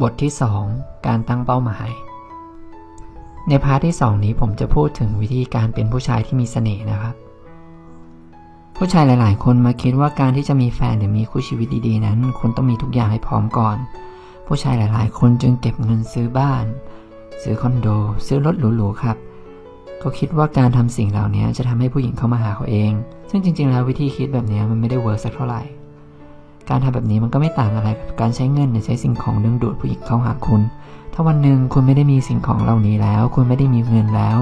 บทที่ 2 การตั้งเป้าหมาย ในพาร์ทที่ 2 นี้ผมจะพูดถึงวิธีการเป็นผู้ชายที่มีเสน่ห์นะครับ ผู้ชายหลาย ๆ คนมาคิดว่าการที่จะมีแฟนหรือมีคู่ชีวิตดี ๆ นั้น คุณต้องมีทุกอย่างให้พร้อมก่อน ผู้ชายหลาย ๆ คนจึงเก็บเงินซื้อบ้าน ซื้อคอนโด ซื้อรถหรู ๆ ครับ เขาคิดว่าการทำสิ่งเหล่านี้จะทำให้ผู้หญิงเข้ามาหาเขาเอง ซึ่งจริง ๆ แล้ววิธีคิดแบบนี้มันไม่ได้เวิร์กสักเท่าไหร่ การทำแบบนี้มันก็ไม่ต่างอะไรกับการใช้เงินหรือใช้สิ่งของดึงดูดผู้หญิงเข้าหาคุณ ถ้าวันหนึ่งคุณไม่ได้มีสิ่งของเหล่านี้แล้ว คุณไม่ได้มีเงินแล้ว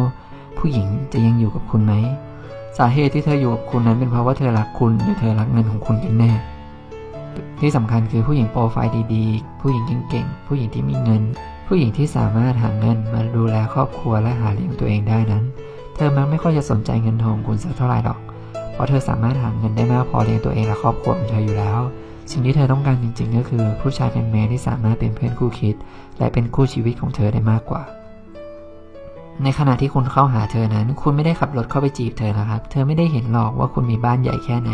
ผู้หญิงจะยังอยู่กับคุณไหม สาเหตุที่เธออยู่กับคุณนั้นเป็นเพราะว่าเธอรักคุณหรือเธอรักเงินของคุณกันแน่ ที่สำคัญคือผู้หญิงโปรไฟล์ดีๆ ผู้หญิงเก่งๆ ผู้หญิงที่มีเงิน ผู้หญิงที่สามารถหาเงินมาดูแลครอบครัวและหาเลี้ยงตัวเองได้นั้น เธอมักไม่ค่อยจะสนใจเงินทองคุณสักเท่าไหร่หรอก เพราะเธอสามารถหาเงินได้มากพอเลี้ยงตัวเองและครอบครัวของเธออยู่แล้ว สิ่งที่เธอต้องการจริง ๆ ก็คือ ผู้ชายเป็นแมนที่สามารถเป็นเพื่อนคู่คิด และเป็นคู่ชีวิตของเธอได้มากกว่า ในขณะที่คุณเข้าหาเธอนั้น คุณไม่ได้ขับรถเข้าไปจีบเธอนะครับ เธอไม่ได้เห็นหรอกว่าคุณมีบ้านใหญ่แค่ไหน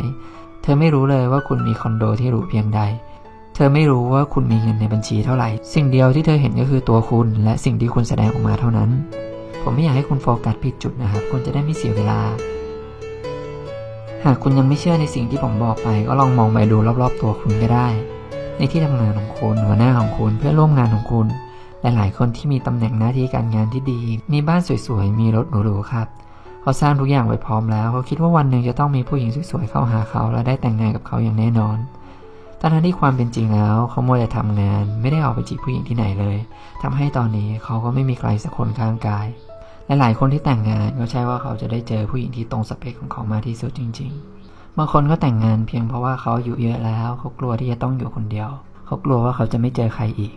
เธอไม่รู้เลยว่าคุณมีคอนโดที่หรูเพียงใด เธอไม่รู้ว่าคุณมีเงินในบัญชีเท่าไหร่ สิ่งเดียวที่เธอเห็นก็คือตัวคุณ และสิ่งที่คุณแสดงออกมาเท่านั้น ผมไม่อยากให้คุณโฟกัสผิดจุดนะครับ คุณจะได้ไม่เสียเวลา หากคุณยังไม่เชื่อในสิ่งที่ผมบอกไป ก็ลองมองไปดูรอบๆ ตัวคุณก็ได้ ในที่ทำงานของคุณ หัวหน้าของคุณ เพื่อนร่วมงานของคุณหลายๆคนที่มีตำแหน่งหน้าที่การงานที่ดี มีบ้านสวยๆ มีรถหรูๆ ครับ เขาสร้างทุกอย่างไว้พร้อมแล้ว เขาคิดว่าวันหนึ่งจะต้องมีผู้หญิงสวยๆ เข้าหาเขา และได้แต่งงานกับเขาอย่างแน่นอน ทั้งที่ความเป็นจริงแล้วเขาโมวแต่ทำงานไม่ได้ออกไปจีบผู้หญิงที่ไหนเลยทำให้ตอนนี้เขาก็ไม่มีใครสักคนข้างกายและหลายคนที่แต่งงานก็ใช่ว่าเขาจะได้เจอผู้หญิงที่ตรงสเปคของเขามาที่สุดจริง ๆ บางคนก็แต่งงานเพียงเพราะว่าเขาอายุเยอะแล้วเขากลัวที่จะต้องอยู่คนเดียว เขากลัวว่าเขาจะไม่เจอใครอีก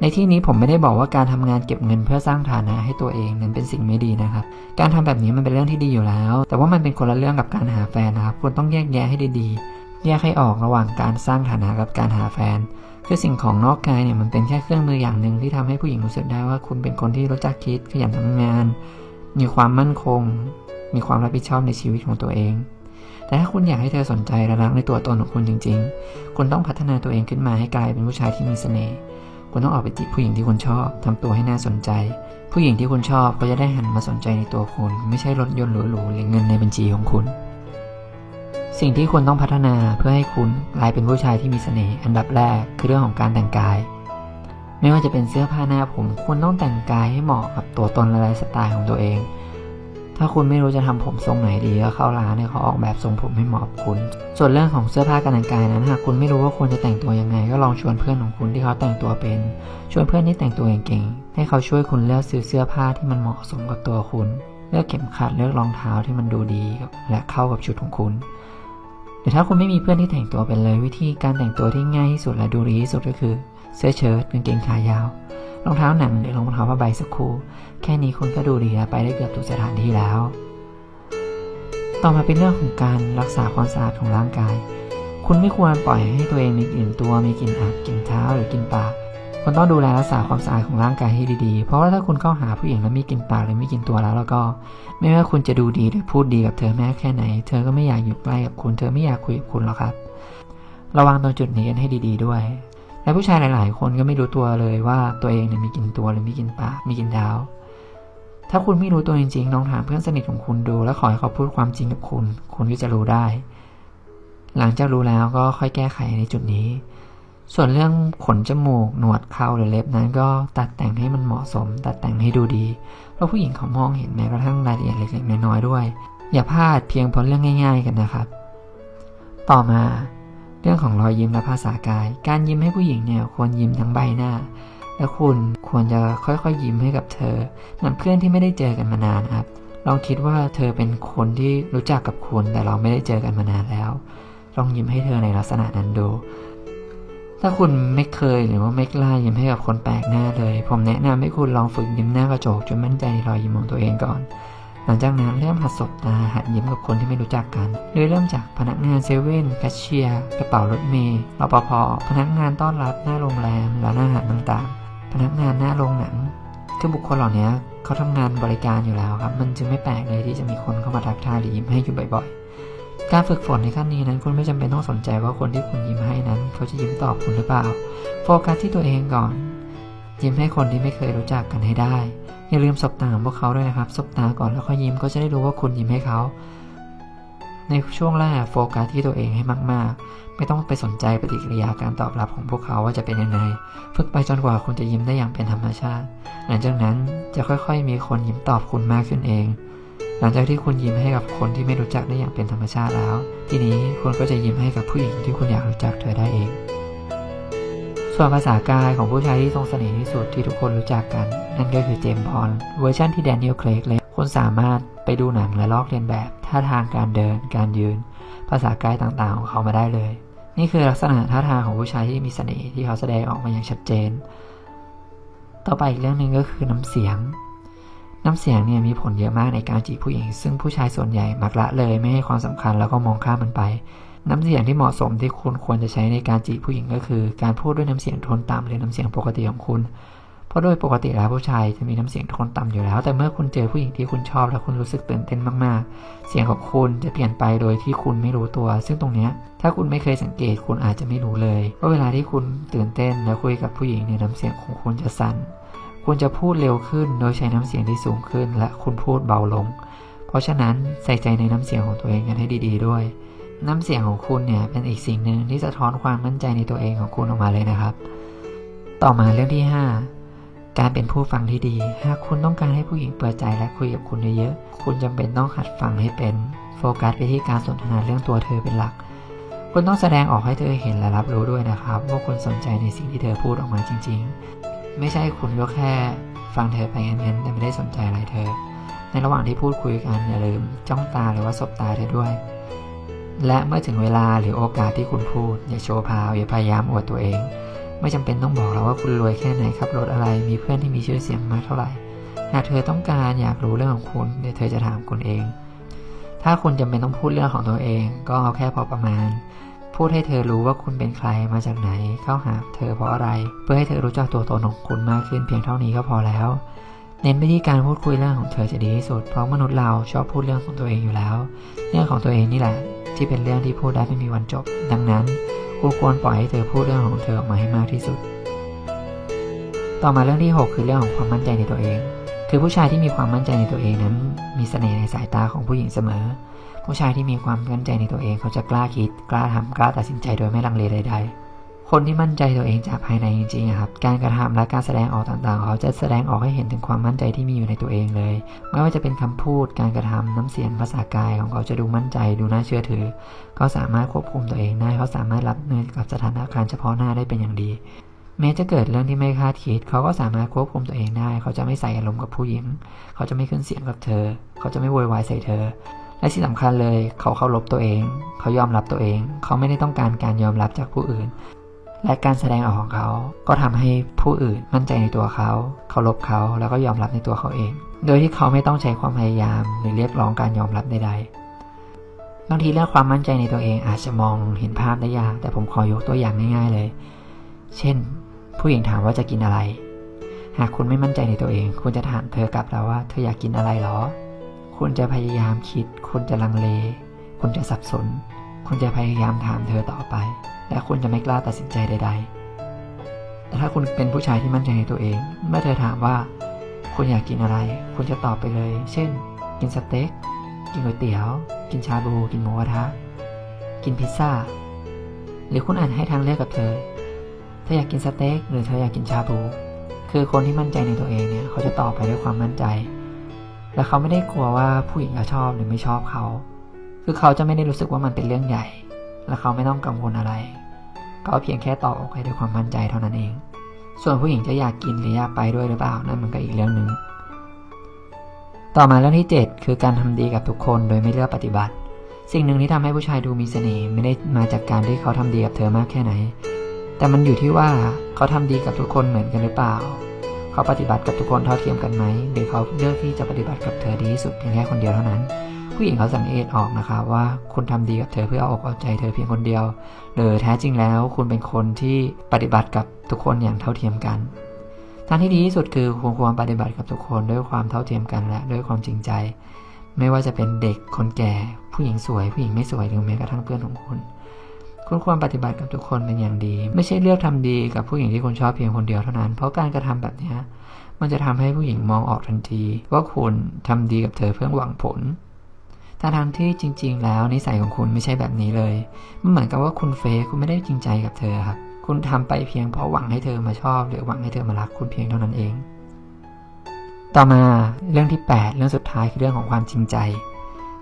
ในที่นี้ผมไม่ได้บอกว่าการทำงานเก็บเงินเพื่อสร้างฐานะให้ตัวเองนั้นเป็นสิ่งไม่ดีนะครับ การทำแบบนี้มันเป็นเรื่องที่ดีอยู่แล้ว แต่ว่ามันเป็นคนละเรื่องกับการหาแฟนนะครับ คุณต้องแยกแยะให้ดีๆ แยกให้ออกระหว่างการสร้างฐานะกับการหาแฟน คือสิ่งของนอกกายเนี่ยมันเป็นแค่เครื่องมืออย่างหนึ่งที่ทำให้ผู้หญิงรู้สึกได้ว่าคุณเป็นคนที่รู้จักคิดขยันทำงาน มีความมั่นคง มีความรับผิดชอบในชีวิตของตัวเอง แต่ถ้าคุณอยากให้เธอสนใจและรักในตัวตนของคุณจริง ๆ คุณต้องพัฒนาตัวเองขึ้นมาให้กลายเป็นผู้ชายที่มีเสน่ห์คุณต้องออกไปจีบผู้หญิงที่คุณชอบทำตัวให้น่าสนใจ ผู้หญิงที่คุณชอบก็จะได้หันมาสนใจในตัวคุณ ไม่ใช่รถยนต์หรูๆหรือเงินในบัญชีของคุณ สิ่งที่คุณต้องพัฒนาเพื่อให้คุณกลายเป็นผู้ชายที่มีเสน่ห์อันดับแรกคือเรื่องของการแต่งกาย ไม่ว่าจะเป็นเสื้อผ้าหน้าผม คุณต้องแต่งกายให้เหมาะกับตัวตนและไลฟ์สไตล์ของตัวเอง ถ้าคุณไม่รู้จะทำผมทรงไหนดีก็เข้าร้านเนี่เขาออกแบบทรงผมให้เหมาะกับคุณ ส่วนเรื่องของเสื้อผ้าการแต่งกายนั้นหากคุณไม่รู้ว่าควรจะแต่งตัวยังไง ก็ลองชวนเพื่อนของคุณที่เขาแต่งตัวเป็นชวนเพื่อนที่แต่งตัวเก่งๆให้เขาช่วยคุณเลือกซื้อเสื้อผ้าที่มันเหมาะสมกับตัวคุณ เลือกเข็มขัดเลือกรองเท้าที่มันดูดีและเข้ากับชุดของคุณ หรือถ้าคุณไม่มีเพื่อนที่แต่งตัวเป็นเลยวิธีการแต่งตัวที่ง่ายที่สุดและดูดีที่สุดก็คือ เสื้อเชิ้ตกางเกงขายาวรองเท้าหนังหรือรองเท้าผ้าใบสักคู่แค่นี้คุณก็ดูดีและไปได้เกือบทุกสถานที่แล้ว ต่อมาเป็นเรื่องของการรักษาความสะอาดของร่างกาย คุณไม่ควรปล่อยให้ตัวเองมีกลิ่นตัวมีกลิ่นอับกลิ่นเท้าหรือกลิ่นปาก คุณต้องดูแลรักษาความสะอาดของร่างกายให้ดีๆ เพราะว่าถ้าคุณเข้าหาผู้หญิงแล้วมีกินปากหรือมีกินตัวแล้ว แล้วก็ ไม่ว่าคุณจะดูดีหรือพูดดีกับเธอแม้แค่ไหน เธอก็ไม่อยากอยู่ใกล้กับคุณ เธอไม่อยากคุยกับคุณหรอกครับ ระวังตรงจุดนี้กันให้ดี ๆ ด้วย และผู้ชายหลาย ๆ คนก็ไม่รู้ตัวเลยว่าตัวเองเนี่ยมีกินตัวหรือมีกินปากมีกินเท้าถ้าคุณไม่รู้ตัวจริงๆลองถามเพื่อนสนิทของคุณดู และขอให้เขาพูดความจริงกับคุณ คุณก็จะรู้ได้ หลังจากรู้แล้วก็ค่อยแก้ไขในจุดนี้ ส่วนเรื่องขนจมูก หนวดเคราหรือเล็บนั้นก็ตัดแต่งให้มันเหมาะสม ตัดแต่งให้ดูดีเพราะผู้หญิงเขามองเห็นแม้กระทั่งรายละเอียดเล็กๆน้อยๆด้วย อย่าพลาดเพียงเพราะเรื่องง่าย ๆ กันนะครับ ต่อมา เรื่องของรอยยิ้มและภาษากาย การยิ้มให้ผู้หญิงเนี่ยควรยิ้มทั้งใบหน้า และคุณควรจะค่อยๆยิ้มให้กับเธอเหมือนเพื่อนที่ไม่ได้เจอกันมานานครับลองคิดว่าเธอเป็นคนที่รู้จักกับคุณแต่เราไม่ได้เจอกันมานานแล้ว ลองยิ้มให้เธอในลักษณะนั้นดู ถ้าคุณไม่เคยหรือว่าไม่กล้ายิ้มให้กับคนแปลกหน้าเลย ผมแนะนำให้คุณลองฝึกยิ้มหน้ากระจกจนมั่นใจรอยยิ้มของตัวเองก่อน หลังจากนั้นเริ่มหัดสบตาหัดยิ้มกับคนที่ไม่รู้จักกันโดยเริ่มจากพนักงานเซเว่นแคชเชียร์กระเป๋ารถเมล์รปภพนักงานต้อนรับหน้าโรงแรมร้านอาหารต่างๆ พนักงานหน้าโรงหนังคือบุคคลเหล่านี้เขาทำงานบริการอยู่แล้วครับ มันจึงไม่แปลกเลยที่จะมีคนเข้ามาทักทายหรือยิ้มให้อยู่บ่อยๆ การฝึกฝนในขั้นนี้นั้นคุณไม่จำเป็นต้องสนใจว่าคนที่คุณยิ้มให้นั้น เขาจะยิ้มตอบคุณหรือเปล่า โฟกัสที่ตัวเองก่อน ยิ้มให้คนที่ไม่เคยรู้จักกันให้ได้ อย่าลืมสบตาพวกเขาด้วยนะครับสบตาก่อนแล้วค่อยยิ้มก็จะได้รู้ว่าคุณยิ้มให้เขา ในช่วงแรกโฟกัสที่ตัวเองให้มาก ๆ ไม่ต้องไปสนใจปฏิกิริยาการตอบรับของพวกเขาว่าจะเป็นยังไงฝึกไปจนกว่าคุณจะยิ้มได้อย่างเป็นธรรมชาติ หลังจากนั้นจะค่อย ๆ มีคนยิ้มตอบคุณมากขึ้นเอง หลังจากที่คุณยิ้มให้กับคนที่ไม่รู้จักได้อย่างเป็นธรรมชาติแล้ว ทีนี้คุณก็จะยิ้มให้กับผู้หญิงที่คุณอยากรู้จักเธอได้เอง ส่วนภาษากายของผู้ชายที่ทรงเสน่ห์ที่สุดที่ทุกคนรู้จักกัน นั่นก็คือเจมส์พอลเวอร์ชันที่แดเนียลเคลกเลยคุณสามารถไปดูหนังและลอกเลียนแบบท่าทางการเดิน การยืน ภาษากายต่างๆของเขามาได้เลย นี่คือลักษณะท่าทางของผู้ชายที่มีเสน่ห์ที่เขาแสดงออกมาอย่างชัดเจน ต่อไปอีกเรื่องหนึ่งก็คือน้ำเสียง น้ำเสียงเนี่ยมีผลเยอะมากในการจีบผู้หญิง ซึ่งผู้ชายส่วนใหญ่มักละเลยไม่ให้ความสำคัญแล้วก็มองข้ามมันไป น้ำเสียงที่เหมาะสมที่คุณควรจะใช้ในการจีบผู้หญิงก็คือ การพูดด้วยน้ำเสียงโทนต่ำหรือน้ำเสียงปกติของคุณ เพราะโดยปกติแล้วผู้ชายจะมีน้ำเสียงโทนต่ำอยู่แล้ว แต่เมื่อคุณเจอผู้หญิงที่คุณชอบและคุณรู้สึกตื่นเต้นมากๆ เสียงของคุณจะเปลี่ยนไปโดยที่คุณไม่รู้ตัว ซึ่งตรงนี้ถ้าคุณไม่เคยสังเกตคุณอาจจะไม่รู้เลยว่าเวลาที่คุณตื่นเต้นและคุยกับผู้หญิงเนี่ยน้ำเสียงของคุณจะสั่น คุณจะพูดเร็วขึ้นโดยใช้น้ำเสียงที่สูงขึ้น และคุณพูดเบาลง เพราะฉะนั้นใส่ใจในน้ำเสียงของตัวเองกันให้ดี ๆ ด้วย น้ำเสียงของคุณเนี่ยเป็นอีกสิ่งหนึ่งที่สะท้อนความมั่นใจในตัวเองของคุณออกมาเลยนะครับ ต่อมาเรื่องที่ 5 การเป็นผู้ฟังที่ดี หากคุณต้องการให้ผู้หญิงเปิดใจและคุยกับคุณเยอะๆคุณจำเป็นต้องหัดฟังให้เป็นโฟกัสไปที่การสนทนาเรื่องตัวเธอเป็นหลัก คุณต้องแสดงออกให้เธอเห็นและรับรู้ด้วยนะครับว่าคุณสนใจในสิ่งที่เธอพูดออกมาจริงๆ ไม่ใช่คุณก็แค่ฟังเธอไปเงั้นๆแต่ไม่ได้สนใจอะไรเธอ ในระหว่างที่พูดคุยกันอย่าลืมจ้องตาหรือว่าสบตาเธอด้วย และเมื่อถึงเวลาหรือโอกาสที่คุณพูด อย่าโชว์พาวอย่าพยายามอวดตัวเอง ไม่จำเป็นต้องบอกเราว่าคุณรวยแค่ไหนขับรถอะไรมีเพื่อนที่มีชื่อเสียงมากเท่าไหร่หากเธอต้องการอยากรู้เรื่องของคุณเดี๋ยวเธอจะถามคุณเอง ถ้าคุณจำเป็นต้องพูดเรื่องของตัวเอง ก็เอาแค่พอประมาณ พูดให้เธอรู้ว่าคุณเป็นใครมาจากไหน เข้าหาเธอเพราะอะไร เพื่อให้เธอรู้จักตัวตนของคุณมากขึ้นเพียงเท่านี้ก็พอแล้ว เน้นไปที่การพูดคุยเรื่องของเธอจะดีที่สุด เพราะมนุษย์เราชอบพูดเรื่องของตัวเองอยู่แล้ว เรื่องของตัวเองนี่แหละ ที่เป็นเรื่องที่พูดได้ไม่มีวันจบ ดังนั้นคุณควรปล่อยให้เธอพูดเรื่องของเธอออกมาให้มากที่สุด ต่อมาเรื่องที่ 6 คือเรื่องของความมั่นใจในตัวเอง คือผู้ชายที่มีความมั่นใจในตัวเองนั้น มีเสน่ห์ในสายตาของผู้หญิงเสมอ ผู้ชายที่มีความมั่นใจในตัวเองเขาจะกล้าคิด กล้าทำกล้าตัดสินใจโดยไม่ลังเลใดๆ คนที่มั่นใจตัวเองจากภายในจริงๆครับ การกระทำและการแสดงออกต่างๆ เขาจะแสดงออกให้เห็นถึงความมั่นใจที่มีอยู่ในตัวเองเลย ไม่ว่าจะเป็นคำพูด การกระทำน้ำเสียงภาษากายของเขาจะดูมั่นใจ ดูน่าเชื่อถือ เขาสามารถควบคุมตัวเองได้ เขาสามารถรับมือกับสถานการณ์เฉพาะหน้าได้เป็นอย่างดีแม้จะเกิดเรื่องที่ไม่คาดคิด เขาก็สามารถควบคุมตัวเองได้ เขาจะไม่ใส่อารมณ์กับผู้หญิง เขาจะไม่ขึ้นเสียงกับเธอ เขาจะไม่โวยวายใส่เธอ และที่สำคัญเลยเขาเคารพตัวเอง เขายอมรับตัวเอง เขาไม่ได้ต้องการการยอมรับจากผู้อื่น และการแสดงออกของเขา ก็ทำให้ผู้อื่นมั่นใจในตัวเขา เคารพเขาแล้วก็ยอมรับในตัวเขาเอง โดยที่เขาไม่ต้องใช้ความพยายาม หรือเรียกร้องการยอมรับใดๆบางทีเรื่องความมั่นใจในตัวเองอาจจะมองเห็นภาพได้ยาก แต่ผมขอยกตัวอย่างง่าย ๆเลย เช่น ผู้หญิงถามว่าจะกินอะไร หากคุณไม่มั่นใจในตัวเอง คุณจะถามเธอกลับแล้วว่าเธออยากกินอะไรหรอ คุณจะพยายามคิด คุณจะลังเล คุณจะสับสน คุณจะพยายามถามเธอต่อไป และคุณจะไม่กล้าตัดสินใจใด ๆ แต่ถ้าคุณเป็นผู้ชายที่มั่นใจในตัวเอง เมื่อเธอถามว่า คุณอยากกินอะไร คุณจะตอบไปเลย เช่น กินสเต็ก กินก๋วยเตี๋ยว กินชาบู กินหมูกระทะ กินพิซซ่า หรือคุณอาจให้ทางเลือกกับเธอ เธออยากกินสเต็ก หรือเธออยากกินชาบู คือคนที่มั่นใจในตัวเองเนี่ย เขาจะตอบไปด้วยความมั่นใจ และเขาไม่ได้กลัวว่าผู้หญิงจะชอบหรือไม่ชอบเขา คือเขาจะไม่ได้รู้สึกว่ามันเป็นเรื่องใหญ่ และเขาไม่ต้องกังวลอะไร เขาเพียงแค่ตอบออกไปด้วยความมั่นใจเท่านั้นเอง ส่วนผู้หญิงจะอยากกินหรืออยากไปด้วยหรือเปล่านั่นมันก็อีกเรื่องหนึ่ง ต่อมาเรื่องที่ 7 คือการทำดีกับทุกคนโดยไม่เลือกปฏิบัติ สิ่งหนึ่งที่ทำให้ผู้ชายดูมีเสน่ห์ไม่ได้มาจากการที่เขาทำดีกับเธอมากแค่ไหน แต่มันอยู่ที่ว่าเขาทำดีกับทุกคนเหมือนกันหรือเปล่า เขาปฏิบัติกับทุกคนเท่าเทียมกันไหม หรือเขาเลือกที่จะปฏิบัติกับเธอดีที่สุดเพียงแค่คนเดียวเท่านั้น ผู้หญิงเขาสังเกตออกนะครับว่าคุณทำดีกับเธอเพื่อเอาอกเอาใจเธอเพียงคนเดียวหรือแท้จริงแล้ว คุณเป็นคนที่ปฏิบัติกับทุกคนอย่างเท่าเทียมกันทางที่ดีที่สุดคือคุณควรปฏิบัติกับทุกคนด้วยความเท่าเทียมกันและด้วยความจริงใจ ไม่ว่าจะเป็นเด็กคนแก่ ผู้หญิงสวยผู้หญิงไม่สวยหรือแม้กระทั่งเพื่อนของคุณ คุณควรปฏิบัติกับทุกคนเป็นอย่างดี ไม่ใช่เลือกทำดีกับผู้หญิงที่คุณชอบเพียงคนเดียวเท่านั้น เพราะการกระทำแบบนี้มันจะทำให้ผู้หญิงมองออกทันที ว่าคุณทำดีกับเธอเพื่อหวังผลทั้งทางที่จริง ๆ แล้วนิสัยของคุณไม่ใช่แบบนี้เลย มันเหมือนกับว่าคุณเฟกคุณไม่ได้จริงใจกับเธอครับ คุณทำไปเพียงเพราะหวังให้เธอมาชอบ หรือหวังให้เธอมารักคุณเพียงเท่านั้นเอง ต่อมาเรื่องที่ 8 เรื่องสุดท้ายคือเรื่องของความจริงใจ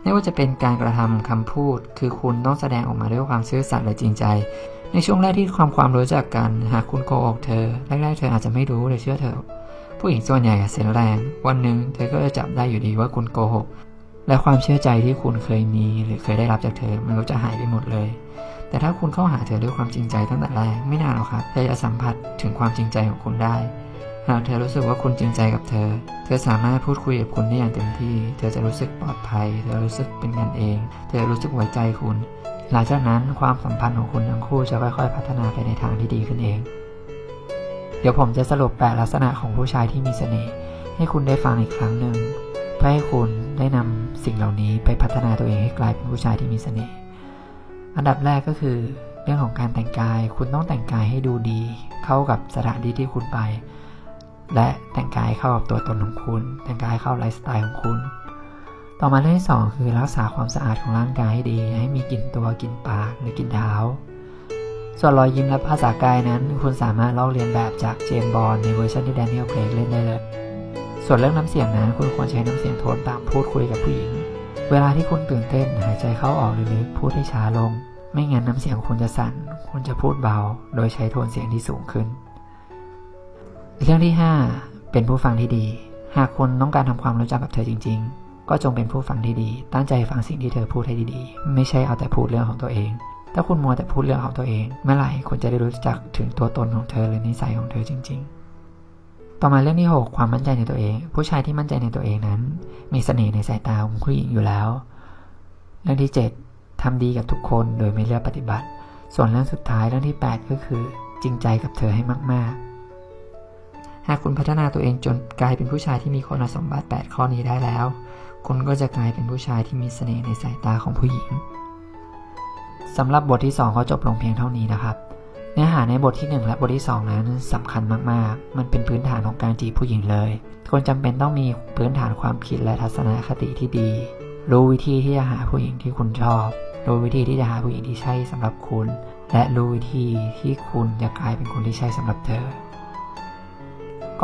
ไม่ว่าจะเป็นการกระทำคำพูด คือคุณต้องแสดงออกมาด้วยความซื่อสัตย์และจริงใจ ในช่วงแรกที่ความความรู้จักกัน หากคุณโกหกเธอ แรกๆเธออาจจะไม่รู้หรือเชื่อเธอ ผู้หญิงส่วนใหญ่เสียแรง วันหนึ่งเธอก็จะจับได้อยู่ดีว่าคุณโกหก และความเชื่อใจที่คุณเคยมีหรือเคยได้รับจากเธอ มันก็จะหายไปหมดเลย แต่ถ้าคุณเข้าหาเธอด้วยความจริงใจตั้งแต่แรก ไม่นานหรอกครับ เธอจะสัมผัสถึงความจริงใจของคุณได้ หากเธอรู้สึกว่าคุณจริงใจกับเธอ เธอสามารถพูดคุยกับคุณได้อย่างเต็มที่ เธอจะรู้สึกปลอดภัย เธอรู้สึกเป็นกันเอง เธอรู้สึกไว้ใจคุณ หลังจากนั้นความสัมพันธ์ของคุณทั้งคู่จะค่อยๆ พัฒนาไปในทางที่ดีขึ้นเอง เดี๋ยวผมจะสรุปแปดลักษณะของผู้ชายที่มีเสน่ห์ให้คุณได้ฟังอีกครั้งหนึ่งเพื่อให้คุณได้นำสิ่งเหล่านี้ไปพัฒนาตัวเองให้กลายเป็นผู้ชายที่มีเสน่ห์ อันดับแรกก็คือ เรื่องของการแต่งกาย คุณต้องแต่งกายให้ดูดี เข้ากับสถานที่ที่คุณไป และแต่งกายเข้ากับตัวตนของคุณ แต่งกายเข้าไลฟ์สไตล์ของคุณ ต่อมาเรื่องที่สองคือรักษาความสะอาดของร่างกายให้ดี ให้มีกลิ่นตัวกลิ่นปากหรือกลิ่นเท้า ส่วนรอยยิ้มและภาษากายนั้น คุณสามารถลอกเลียนแบบจากเจมบอลในเวอร์ชันที่แดเนียลเครกเล่นได้เลย ส่วนเรื่องน้ำเสียงนั้น คุณควรใช้น้ำเสียงโทนตามพูดคุยกับผู้หญิง เวลาที่คุณตื่นเต้นหายใจเข้าออกลึกๆพูดให้ช้าลง ไม่งั้นน้ำเสียงคุณจะสั่น คุณจะพูดเบา โดยใช้โทนเสียงที่สูงขึ้น เรื่องที่ 5 เป็นผู้ฟังที่ดี หากคุณต้องการทำความรู้จักกับเธอจริง ๆ ก็จงเป็นผู้ฟังที่ดี ตั้งใจฟังสิ่งที่เธอพูดให้ดีๆ ไม่ใช่เอาแต่พูดเรื่องของตัวเอง ถ้าคุณมัวแต่พูดเรื่องของตัวเอง เมื่อไหร่คุณจะได้รู้จักถึงตัวตนของเธอหรือนิสัยของเธอจริง ๆต่อมาเรื่องที่ 6 ความมั่นใจในตัวเอง ผู้ชายที่มั่นใจในตัวเองนั้น มีเสน่ห์ในสายตาของผู้หญิงอยู่แล้ว เรื่องที่ 7ทำดีกับทุกคนโดยไม่เลือกปฏิบัติ ส่วนเรื่องสุดท้ายเรื่องที่ 8 ก็คือ จริงใจกับเธอให้มากๆ หากคุณพัฒนาตัวเองจนกลายเป็นผู้ชายที่มีคุณสมบัติ 8 ข้อนี้ได้แล้ว คุณก็จะกลายเป็นผู้ชายที่มีเสน่ห์ในสายตาของผู้หญิงสำหรับบทที่ 2 ก็จบลงเพียงเท่านี้นะครับ เนื้อหาในบทที่ 1 และบทที่ 2 นั้นสำคัญมากๆ มันเป็นพื้นฐานของการจีบผู้หญิงเลย คนจำเป็นต้องมีพื้นฐานความคิดและทัศนคติที่ดี รู้วิธีที่จะหาผู้หญิงที่คุณชอบ รู้วิธีที่จะหาผู้หญิงที่ใช่สำหรับคุณ และรู้วิธีที่คุณจะกลายเป็นคนที่ใช่สำหรับเธอ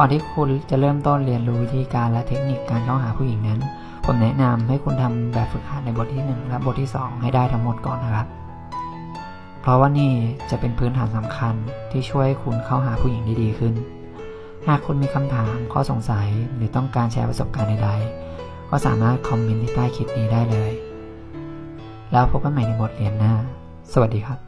ก่อนที่คุณจะเริ่มต้นเรียนรู้วิธีการและเทคนิคการเข้าหาผู้หญิงนั้น ผมแนะนำให้คุณทำแบบฝึกหัดในบทที่ 1 และบทที่ 2 ให้ได้ทั้งหมดก่อนนะครับ เพราะว่านี่จะเป็นพื้นฐานสำคัญที่ช่วยให้คุณเข้าหาผู้หญิงได้ดีขึ้น หากคุณมีคำถามข้อสงสัยหรือต้องการแชร์ประสบการณ์ใดๆก็สามารถคอมเมนต์ที่ใต้คลิปนี้ได้เลย แล้วพบกันใหม่ในบทเรียนหน้า สวัสดีครับ